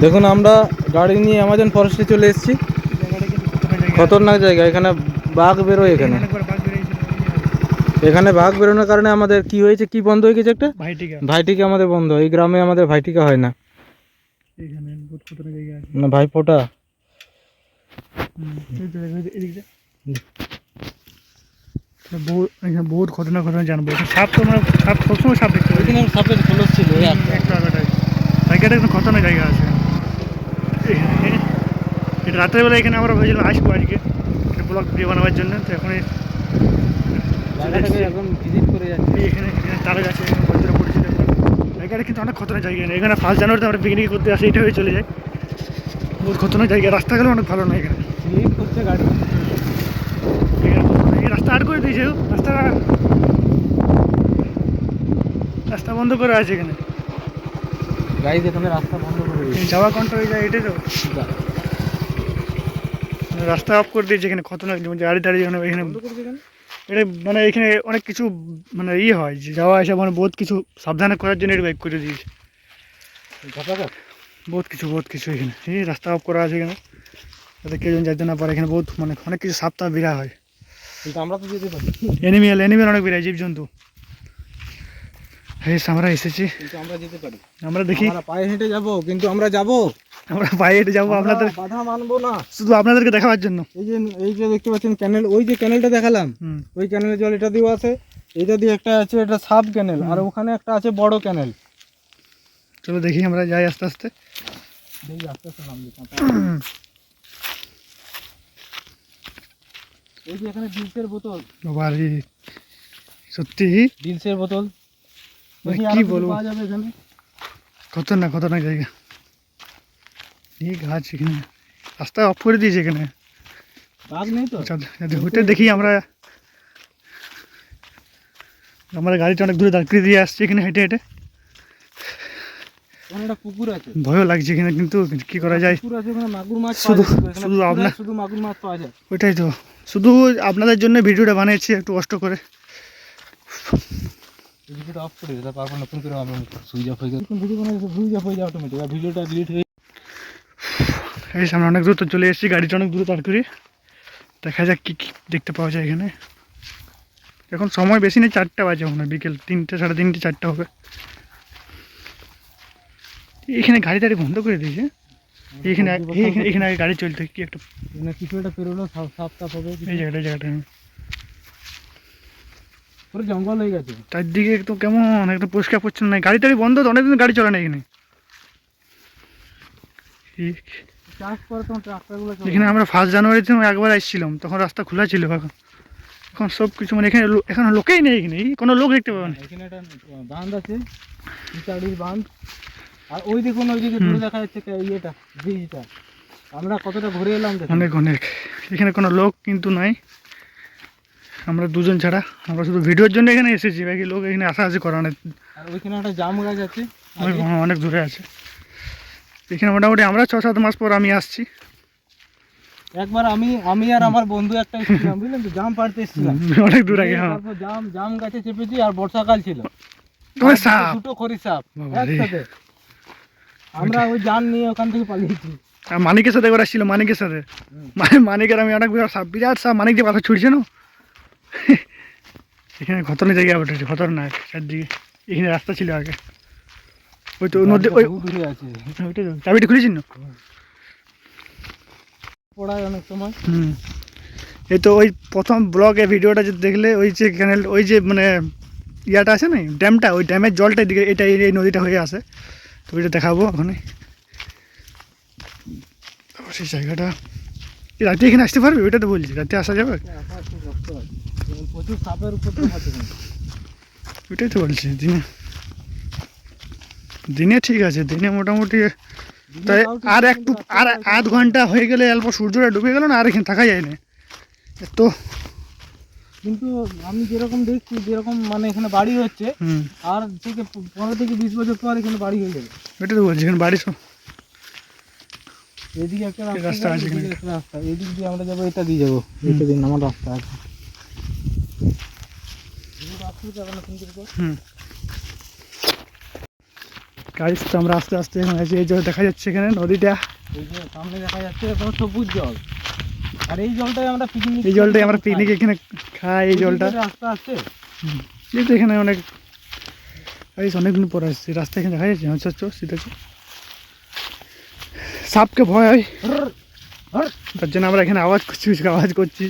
দেখুন আমরা গাড়ি নিয়ে অ্যামাজন ফরেস্টে চলে এসেছি। খতরনাক জায়গা এখানে বাঘ বেরোয় এখানে। এখানে বাঘ বেরোনোর কারণে আমাদের কি হয়েছে কি বন্ধ হয়ে গেছে একটা? ভাইটিকা। ভাইটিকা আমাদের বন্ধ এই গ্রামে আমাদের ভাইটিকা হয় না। এখানে বহুত খতরনাক জায়গা আছে। না ভাই ফোটা হুম, এই তো দেখো, এই- এদিকটা এটা বহুত খতরনাক খতরনাক জানব। সাপ তো আমরা সাপ সবসময় সাপ দেখতে সাপের খোলস ছিল একটা। একটা জায়গাটা একদম খতরনাক জায়গা আছে। রাত্রেবেলা এখানে আমরা ভেবেছিলাম আসব আজকে ব্লগ ভিডিও বানাবার জন্য। তো এখন এখানে এখানে তাল গাছে এখানে পড়েছিল জায়গাটা কিন্তু অনেক খতরনাক জায়গা এখানে। ফার্স্ট জানুয়ারিতে আমরা পিকনিক করতে আসি এটা হয়ে চলে যায়। বহুত খতরনাক জায়গা। রাস্তাগুলো অনেক ভালো না এখানে। রাস্তা আট করে দিয়েছে রাস্তা রাস্তা বন্ধ করে আছে এখানে। গাড়ি এখানে রাস্তা বন্ধ করে দিয়েছে। যাওয়া কন্ট্রো হয়ে যায় এটাই তো। রাস্তা অফ করে দিয়েছে এখানে খতরনাক যেমন গাড়ি দাঁড়িয়ে এখানে এখানে? এটা মানে এখানে অনেক কিছু মানে ইয়ে হয় যে যাওয়া আসা মানে বহুত কিছু সাবধানে করার জন্য এটা বাইক করে দিয়েছে। বহুত কিছু বহুত কিছু এখানে। এই রাস্তা অফ করা আছে এখানে। যাতে কেউ যেন যাইতে না পারে এখানে বহুত মানে অনেক কিছু সাপ টাপ বিরা হয়। কিন্তু আমরা তো যেতে পারি। এনিমেল এনিমেল অনেক বিরায় জীবজন্তু। হ্যাঁ আমরা এসেছি। কিন্তু আমরা যেতে পারি। আমরা দেখি। আমরা পায়ে হেঁটে যাব কিন্তু আমরা যাব। আমরা পায়ে হেঁটে যাব আপনাদের বাধা মানবো না। শুধু আপনাদেরকে দেখাবার জন্য। এই যে এই যে দেখতে পাচ্ছেন ক্যানেল ওই যে ক্যানেলটা দেখালাম ওই ক্যানেলের জল এটা দিয়েও আছে। এটা দিয়ে একটা আছে এটা সাব ক্যানেল আর ওখানে একটা আছে বড় ক্যানেল চলো দেখি আমরা যাই আস্তে আস্তে। দেখি আস্তে আস্তে নাম এই যে এখানে ডিলসের বোতল। বাবারে সত্যি? ডিলসের বোতল। কি বলব? খতরনাক খতরনাক জায়গা। এই গাছ এখানে রাস্তা অফ করে দিয়েছে এখানে। হোটেল দেখি আমরা। আমরা গাড়িটা অনেক দূরে দাঁড় করে দিয়ে আসছি এখানে হেঁটে হেঁটে। পুকুর আছে। ভয়ও লাগছে এখানে কিন্তু কি করা যায়? শুধু- পাওয়া যায় এখানে শুধু আপনার- শুধু মাগুর মাছ পাওয়া যায়। ওইটাই তো। শুধু আপনাদের জন্য ভিডিওটা বানিয়েছি একটু কষ্ট করে। ভিডিওটা অফ করে দিতে তারপর নতুন করে আমরা সুইচ অফ হয়ে গেছে ভিডিও বানাতে সুইচ অফ হয়ে যায় অটোমেটিক আর ভিডিওটা ডিলিট হয়ে এই সামনে অনেক দূর তো চলে এসেছি গাড়িটা অনেক দূরে দাঁড় করি। দেখা যাক কী কী দেখতে পাওয়া যায় এখানে। এখন সময় বেশি নেই চারটা বাজে মনে হয় বিকেল তিনটে সাড়ে তিনটে চারটা হবে। এখানে গাড়ি টাড়ি বন্ধ করে দিয়েছে। এখানে এখানে এখানে আগে গাড়ি চলতে কি একটা কিছু একটা পেরোলো সাপ সাপ হবে। এই জায়গাটা এই জায়গাটা। পুরো জঙ্গল হয়ে গেছে। চারদিকে একটু কেমন একদম পরিষ্কার পরিচ্ছন্ন নাই। গাড়ি টাড়ি বন্ধ তো অনেকদিন গাড়ি চলে না এখানে। এখানে আমরা ফার্স্ট জানুয়ারিতে একবার এসেছিলাম তখন রাস্তা খোলা ছিল এখন। এখন সব কিছু মানে এখানে এখন লোকেই নেই এখানে কোনো লোক দেখতে পাবেন এখানে একটা বাঁধ আছে ইটাড়ির বাঁধ। আর ওই দেখুন ওইদিকে দূরে দেখা যাচ্ছে ইয়েটা ব্রিজটা। আমরা কতটা ঘুরে এলাম অনেক অনেক। এখানে কোনো লোক কিন্তু নাই। আমরা দুজন ছাড়া। আমরা শুধু ভিডিওর জন্য এখানে এসেছি বাকি লোক এখানে আসাআসি করা অনেক ওইখানে একটা জাম গাছ আছে অনেক অনেক দূরে আছে। এখানে মোটামুটি আমরা ছ সাত মাস পর আমি আসছি। একবার আমি আমি আর আমার বন্ধু একটা এসেছিলাম বুঝলেন তো? জাম পাড়তে এসেছিলাম। অনেক দূর আগে হ্যাঁ। জাম জাম গাছে চেপেছি আর বর্ষাকাল ছিল। তোমার সাপ। দুটো খড়ি সাপ একসাথে। আমরা ওই জাম নিয়ে ওখান থেকে পালিয়েছি। মানিকের সাথে একবার আসছিল মানিকের সাথে। মানে মানিকের আমি অনেক বিরাট সাপ বিরাট সাপ। মানিক যে পাথর ছুটছে না? এখানে খতরনাক জায়গা উঠেছে খতরনাক চারদিকে। এখানে রাস্তা ছিল আগে। ওই তো নদী ওই দূরে আছে ওইটাই তো। চাবিটা খুলেছিস না? পড়ায় অনেক সময়। হুম। এই তো ওই প্রথম ব্লগে ভিডিওটা যে দেখলে ওই যে ক্যানেল ওই যে মানে ইয়াটা আছে না ড্যামটা ওই ড্যামের জলটা এদিকে এটা এই এই নদীটা হয়ে আসে তো ওইটা দেখাবো ওখানে। সেই জায়গাটা। রাতে এখানে আসতে পারবে? ওইটা তো বলছি রাতে আসা যাবে? প্রচুর সাপের আছে ওইটাই তো বলছি দিনে দিনে ঠিক আছে দিনে মোটামুটি তাই আর একটু আর আধ ঘণ্টা হয়ে গেলে অল্প সূর্যটা ডুবে গেল না আর এখানে থাকা যায় না। তো কিন্তু আমি যেরকম দেখছি যেরকম মানে এখানে বাড়ি হচ্ছে আর থেকে পনেরো থেকে বিশ বছর পর এখানে বাড়ি হয়ে যাবে। ওইটা তো বলছি এখানে বাড়ি সব এদিকে একটা রাস্তা আছে রাস্তা এদিক দিয়ে আমরা যাব এটা দিয়ে যাব এটা দিন আমার রাস্তা আছে। হুম গাড়ির তো আমরা আস্তে আস্তে এখন আছি এই যে দেখা যাচ্ছে এখানে নদীটা এই যে সামনে দেখা যাচ্ছে একদম সবুজ জল আর এই জলটাই আমরা পিকনিক এই জলটাই আমরা পিকনিক এখানে খাই এই জলটা রাস্তা আছে এই তো এখানে অনেক এই অনেকদিন পরে আসছি রাস্তা এখানে দেখা যাচ্ছে হচ্ছে হচ্ছে সেটা হচ্ছে সাপকে ভয় হয় হর, হর, তার জন্য আমরা এখানে আওয়াজ করছি কিছু আওয়াজ করছি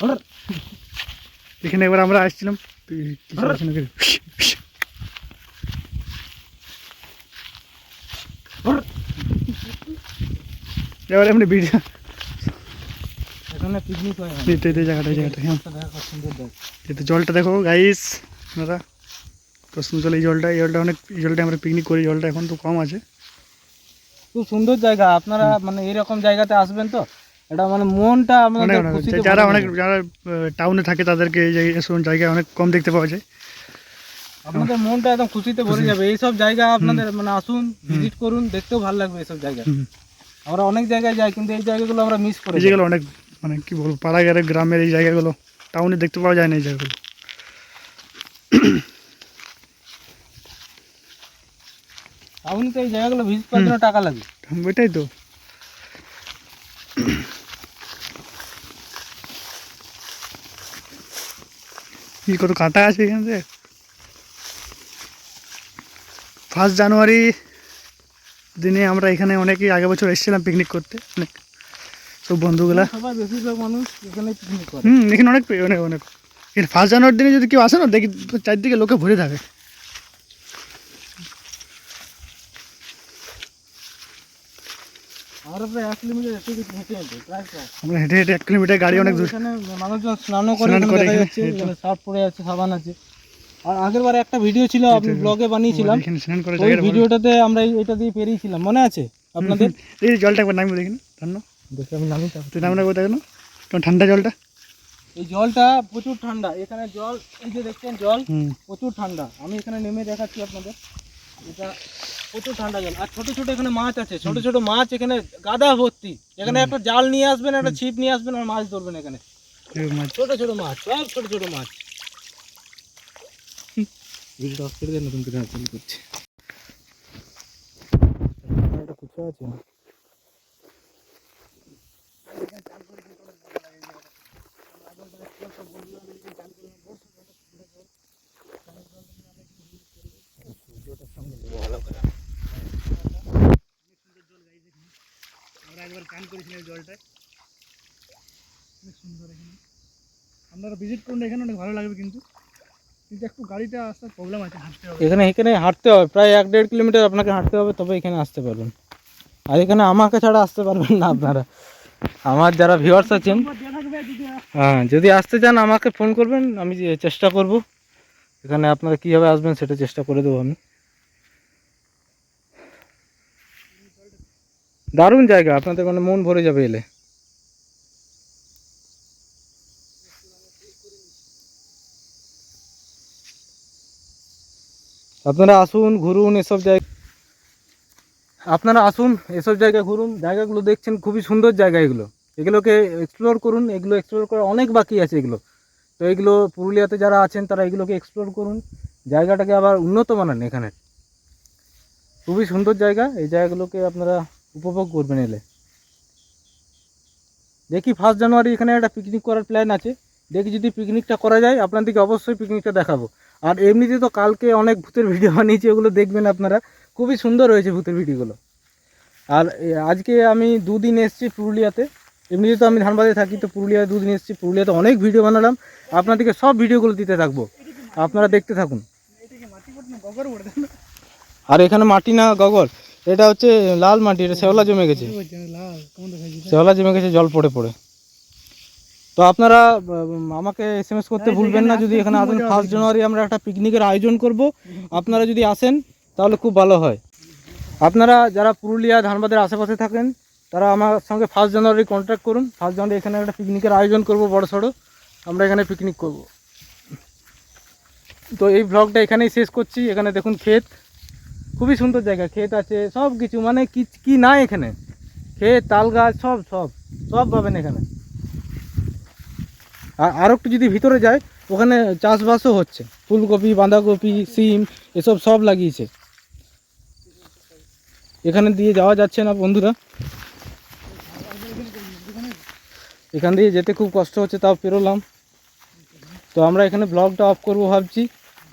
হর। এখানে এবার আমরা আসছিলাম? হর। এবার এমনি ভিডিও এখানে পিকনিক হয় তো সুন্দর তো জলটা দেখো গাইস আপনারা প্রশ্ন জল এই জলটা এই জলটা অনেক এই জলটা আমরা পিকনিক করি জলটা এখন তো কম আছে। খুব সুন্দর জায়গা আপনারা মানে এরকম জায়গাতে আসবেন তো? এটা মানে মনটা খুশিতে যারা অনেক যারা টাউনে থাকে তাদেরকে এই জায়গায় অনেক কম দেখতে পাওয়া যায়। আপনাদের মনটা একদম খুশিতে ভরে যাবে। এইসব জায়গা আপনাদের মানে আসুন ভিজিট করুন দেখতেও ভালো লাগবে এইসব জায়গা। আমরা অনেক জায়গায় যাই কিন্তু এই জায়গাগুলো আমরা মিস করি এই জায়গাগুলো অনেক মানে কি বলব পাড়াগাড়ে গ্রামের এই জায়গাগুলো টাউনে দেখতে পাওয়া যায় না এই জায়গাগুলো। টাউনে তো এই জায়গাগুলো ভিজিট করার জন্য টাকা লাগে ওইটাই তো। কি কত কাঁটা আছে এখানে ফার্স্ট জানুয়ারি দিনে আমরা এখানে অনেকেই আগে বছর এসেছিলাম পিকনিক করতে অনেক। সব বন্ধুগুলা। সবাই বেশিরভাগ মানুষ এখানে পিকনিক করে। হুম এখানে অনেক অনেক অনেক। ফার্স্ট জানুয়ারির দিনে যদি কেউ আসে না দেখি চারদিকে লোকে ভরে থাকে। আমরা প্রায় এক কিলোমিটার একটু হেঁটে হেঁটে প্রায় প্রায়। আমরা হেঁটে হেঁটে এক কিলোমিটার গাড়ি অনেক দূর। এখানে মানুষজন স্নানও করে স্নান করে দেখা যাচ্ছে এই এখানে সার্ফ পড়ে আছে সাবান আছে। আর আগের বার একটা ভিডিও ছিল আপনি ব্লগে বানিয়েছিলাম। ওই ভিডিওটাতে আমরা এটা দিয়ে পেরিয়েছিলাম মনে আছে আপনাদের? এই জলটা একবার নামবে দেখি ঠান্ডা। দেখে আমি নামি তুই নাম না। কোথায় ঠান্ডা জলটা? এই জলটা প্রচুর ঠান্ডা এখানে জল এই যে দেখছেন জল প্রচুর ঠান্ডা। আমি এখানে নেমে দেখাচ্ছি আপনাদের। এটা প্রচুর ঠান্ডা জল। আর ছোট ছোট এখানে মাছ আছে ছোট ছোট মাছ এখানে গাদা ভর্তি। এখানে একটা জাল নিয়ে আসবেন একটা ছিপ নিয়ে আসবেন আর মাছ ধরবেন এখানে। ছোট ছোট মাছ সব ছোট ছোট মাছ। ভিডিওটা অফ করে দিয়ে নতুন করে চালু করছি। একটা কুচা আছে? আমরা একবার চান করেছিলাম এই জলটায়। অনেক সুন্দর এখানে। আপনারা ভিজিট করুন এখানে অনেক ভালো লাগবে কিন্তু। কিন্তু একটু গাড়িটা আসার প্রবলেম আছে হাঁটতে হবে। এখানে এখানে হাঁটতে হবে। প্রায় এক দেড় কিলোমিটার আপনাকে হাঁটতে হবে তবে এখানে আসতে পারবেন। আর এখানে আমাকে ছাড়া আসতে পারবেন না আপনারা। আমার যারা ভিউয়ার্স আছেন হ্যাঁ যদি আসতে চান আমাকে ফোন করবেন। আমি যে চেষ্টা করব। এখানে আপনারা কীভাবে আসবেন সেটা চেষ্টা করে দেবো আমি। দারুণ জায়গা, আপনাদের মানে মন ভরে যাবে এলে। আপনারা আসুন, ঘুরুন, এসব জায়গা আপনারা আসুন, এসব জায়গা ঘুরুন, জায়গাগুলো দেখছেন, খুবই সুন্দর জায়গা এগুলো। এগুলোকে এক্সপ্লোর করুন, এগুলো এক্সপ্লোর করা অনেক বাকি আছে এগুলো। তো এগুলো পুরুলিয়াতে যারা আছেন, তারা এগুলোকে এক্সপ্লোর করুন। জায়গাটাকে আবার উন্নত বানান এখানে। খুবই সুন্দর জায়গা, এই জায়গাগুলোকে আপনারা উপভোগ করবেন এলে। দেখি ফার্স্ট জানুয়ারি এখানে একটা পিকনিক করার প্ল্যান আছে। দেখি যদি পিকনিকটা করা যায় আপনাদেরকে অবশ্যই পিকনিকটা দেখাবো। আর এমনিতে তো কালকে অনেক ভূতের ভিডিও বানিয়েছি ওগুলো দেখবেন আপনারা। খুবই সুন্দর হয়েছে ভূতের ভিডিওগুলো আর আজকে আমি দুদিন এসেছি পুরুলিয়াতে। এমনিতে তো আমি ধানবাদে থাকি তো পুরুলিয়ায় দুদিন এসেছি। পুরুলিয়াতে অনেক ভিডিও বানালাম। আপনাদেরকে সব ভিডিওগুলো দিতে থাকব। আপনারা দেখতে থাকুন। আর এখানে মাটি না গগর? এটা হচ্ছে লাল মাটি এটা শ্যাওলা জমে গেছে। শ্যাওলা জমে গেছে জল পড়ে পড়ে। তো আপনারা আমাকে এস এম এস করতে ভুলবেন না যদি এখানে আসেন ফার্স্ট জানুয়ারি আমরা একটা পিকনিকের আয়োজন করব। আপনারা যদি আসেন তাহলে খুব ভালো হয়। আপনারা যারা পুরুলিয়া ধানবাদের আশেপাশে থাকেন তারা আমার সঙ্গে ফার্স্ট জানুয়ারি কন্ট্যাক্ট করুন। ফার্স্ট জানুয়ারি এখানে একটা পিকনিকের আয়োজন করব বড় সড়ো। আমরা এখানে পিকনিক করব। তো এই ব্লগটা এখানেই শেষ করছি। এখানে দেখুন ক্ষেত। খুবই সুন্দর জায়গা, ক্ষেত আছে সব কিছু মানে কি কি নাই এখানে। ক্ষেত, তাল গাছ, সব সব সব পাবেন এখানে। আর আরও একটু যদি ভিতরে যায় ওখানে চাষবাসও হচ্ছে। ফুলকপি, বাঁধাকপি, সিম, এসব সব লাগিয়েছে। এখানে দিয়ে যাওয়া যাচ্ছে না বন্ধুরা। এখান দিয়ে যেতে খুব কষ্ট হচ্ছে, তাও পেরোলাম। তো আমরা এখানে ব্লগটা অফ করব ভাবছি।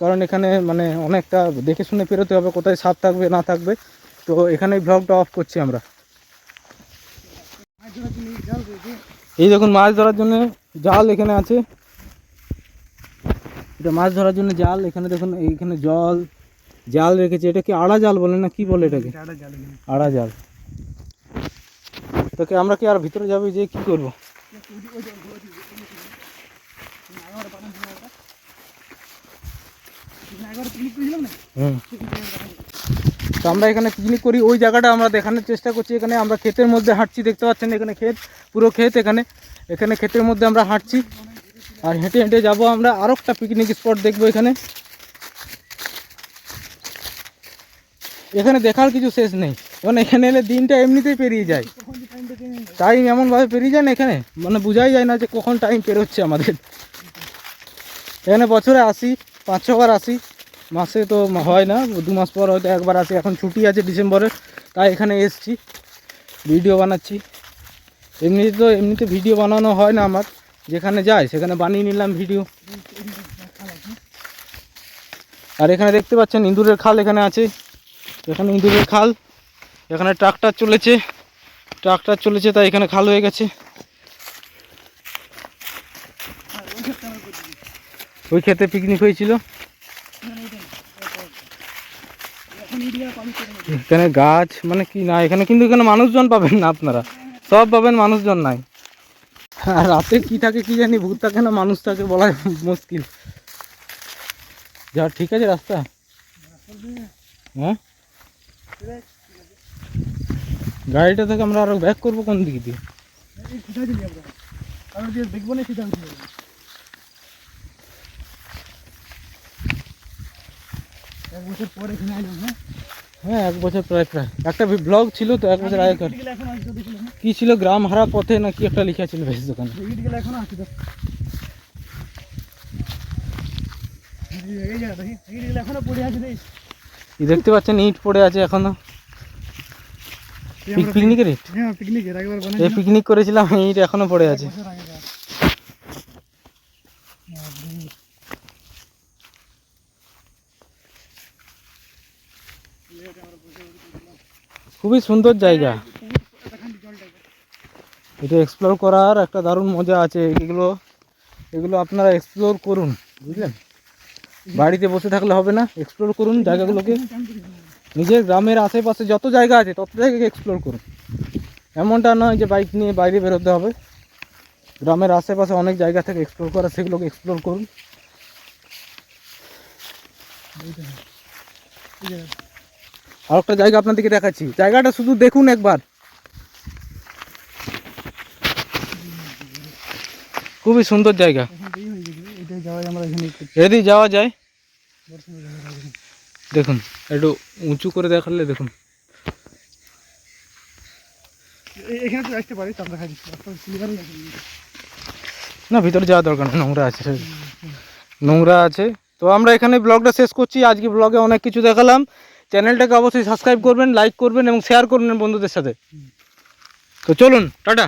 কারণ এখানে মানে অনেকটা দেখে শুনে পেরোতে হবে কোথায় সাপ থাকবে না থাকবে। তো এখানে ব্লগটা অফ করছি আমরা। এই দেখুন মাছ ধরার জন্য জাল এখানে আছে। এটা মাছ ধরার জন্য জাল এখানে দেখুন এইখানে জল জাল রেখেছে। এটা কি আড়া জাল বলে না কি বলে এটাকে? আড়া জাল তোকে আমরা কি আর ভিতরে যাব যে কি করব? তো আমরা এখানে পিকনিক করি ওই জায়গাটা আমরা দেখানোর চেষ্টা করছি। এখানে আমরা ক্ষেতের মধ্যে হাঁটছি দেখতে পাচ্ছেন এখানে ক্ষেত পুরো ক্ষেত এখানে। এখানে ক্ষেতের মধ্যে আমরা হাঁটছি আর হেঁটে হেঁটে যাব আমরা। আরও একটা পিকনিক স্পট দেখব এখানে। এখানে দেখার কিছু শেষ নেই। কারণ এখানে এলে দিনটা এমনিতেই পেরিয়ে যায়। টাইম এমনভাবে পেরিয়ে যায় না এখানে। মানে বোঝাই যায় না যে কখন টাইম পেরোচ্ছে আমাদের। এখানে বছরে আসি পাঁচ ছবার আসি মাসে তো হয় না, দু মাস পর হয়তো একবার আসি। এখন ছুটি আছে ডিসেম্বরের তাই এখানে এসছি ভিডিও বানাচ্ছি। এমনিতে তো এমনিতে ভিডিও বানানো হয় না আমার, যেখানে যাই সেখানে বানিয়ে নিলাম ভিডিও আর এখানে দেখতে পাচ্ছেন ইঁদুরের খাল এখানে আছে। এখানে ইঁদুরের খাল, এখানে ট্রাক্টর চলেছে। ট্রাক্টর চলেছে, তাই এখানে খাল হয়ে গেছে। ওই খেতে পিকনিক হয়েছিল। এখানে গাছ মানে কি না এখানে কিন্তু এখানে মানুষজন পাবেন না আপনারা। সব পাবেন মানুষজন নাই। আর রাতে কি থাকে কি জানি ভূত থাকে না মানুষ থাকে বলা মুশকিল। যা ঠিক আছে রাস্তা। হ্যাঁ? গাড়িটা থেকে আমরা আরও ব্যাক করব কোন দিক দিয়ে? দেখব না সেটা এক বছর পরে এখানে আইলাম হ্যাঁ? হ্যাঁ এক বছর প্রায় প্রায়। একটা ব্লগ ছিল তো এক বছর আগেকার। কি ছিল গ্রাম হারা পথে না কি একটা লেখা ছিল বেশ দোকানে। দেখতে পাচ্ছেন ইট পড়ে আছে এখনও। পিকনিকের ইট? হ্যাঁ পিকনিক করেছিলাম ইট এখনও পড়ে আছে বছর আগে খুবই সুন্দর জায়গা। এটা এক্সপ্লোর করার একটা দারুণ মজা আছে। এগুলো এগুলো আপনারা এক্সপ্লোর করুন, বুঝলেন? বাড়িতে বসে থাকলে হবে না। এক্সপ্লোর করুন জায়গাগুলোকে। নিজের গ্রামের আশেপাশে যত জায়গা আছে, তত জায়গাকে এক্সপ্লোর করুন। এমনটা নয় যে বাইক নিয়ে বাইরে বেরোতে হবে। গ্রামের আশেপাশে অনেক জায়গা থেকে এক্সপ্লোর করা, সেগুলোকে এক্সপ্লোর করুন। আর একটা জায়গা আপনাদেরকে দেখাচ্ছি। জায়গাটা শুধু দেখুন একবার। খুবই সুন্দর জায়গা। এখন তো এই হয়ে গেছে এটাই যাওয়াই আমরা এখানে একটু এদিকে যাওয়া যায়। বর্তমানে দেখা যায় এখানে। দেখুন একটু উঁচু করে দেখালে দেখুন। এ- এখানে তো আসতে পারি তার দেখা দিচ্ছি রাস্তা ক্লিয়ারই আছে। না ভিতরে যাওয়া দরকার নেই নোংরা আছে। নোংরা আছে। তো আমরা এখানে ব্লগটা শেষ করছি। আজকে ব্লগে অনেক কিছু দেখালাম। চ্যানেলটাকে অবশ্যই সাবস্ক্রাইব করবেন লাইক করবেন এবং শেয়ার করবেন বন্ধুদের সাথে। তো চলুন টাটা।